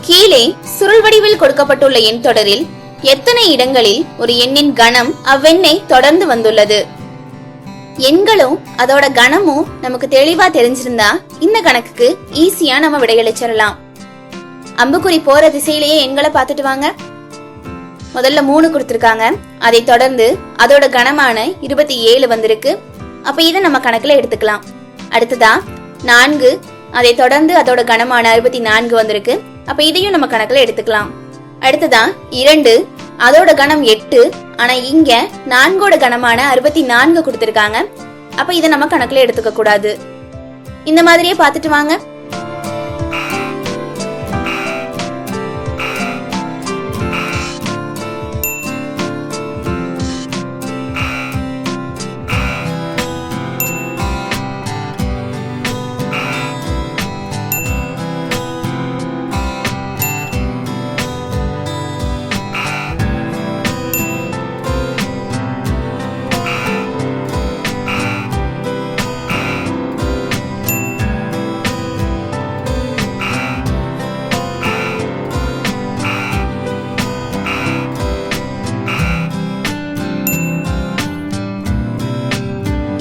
கீழே சுருள் வடிவில் கொடுக்கப்பட்டுள்ள எண் தொடரில் எத்தனை இடங்களில் ஒரு எண்ணின் கணம் அவ்வெண்ணை தொடர்ந்து வந்துள்ளது? எண்களும் அதோட கணமும் நமக்கு தெளிவா தெரிஞ்சிருந்தா இந்த கணக்குக்கு ஈஸியா நம்ம விடையளிச்சிடலாம் அம்புக்குறி போற திசையிலேயே எண்களை பார்த்துட்டு வாங்க. முதல்ல மூணு கொடுத்துருக்காங்க. அதை தொடர்ந்து அதோட கணமான இருபத்தி ஏழு வந்திருக்கு. அப்ப இதை நம்ம கணக்குல எடுத்துக்கலாம். அடுத்ததா நான்கு. அதை தொடர்ந்து அதோட கணமான அறுபத்தி நான்கு வந்திருக்கு. அப்ப இதையும் நம்ம கணக்குல எடுத்துக்கலாம். அடுத்ததா இரண்டு அதோட கணம் எட்டு ஆனா இங்க நான்கோட கணமான அறுபத்தி நான்கு கொடுத்திருக்காங்க. அப்ப இதை நம்ம கணக்குல எடுத்துக்க கூடாது இந்த மாதிரியே பார்த்துட்டு வாங்க.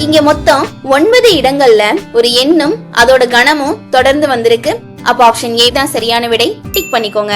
இங்க மொத்தம் ஒன்பது இடங்கள்ல ஒரு எண்ணும் அதோட கணமும் தொடர்ந்து வந்திருக்கு. அப்ப ஆப்ஷன் ஏ தான் சரியான விடை. டிக் பண்ணிக்கோங்க.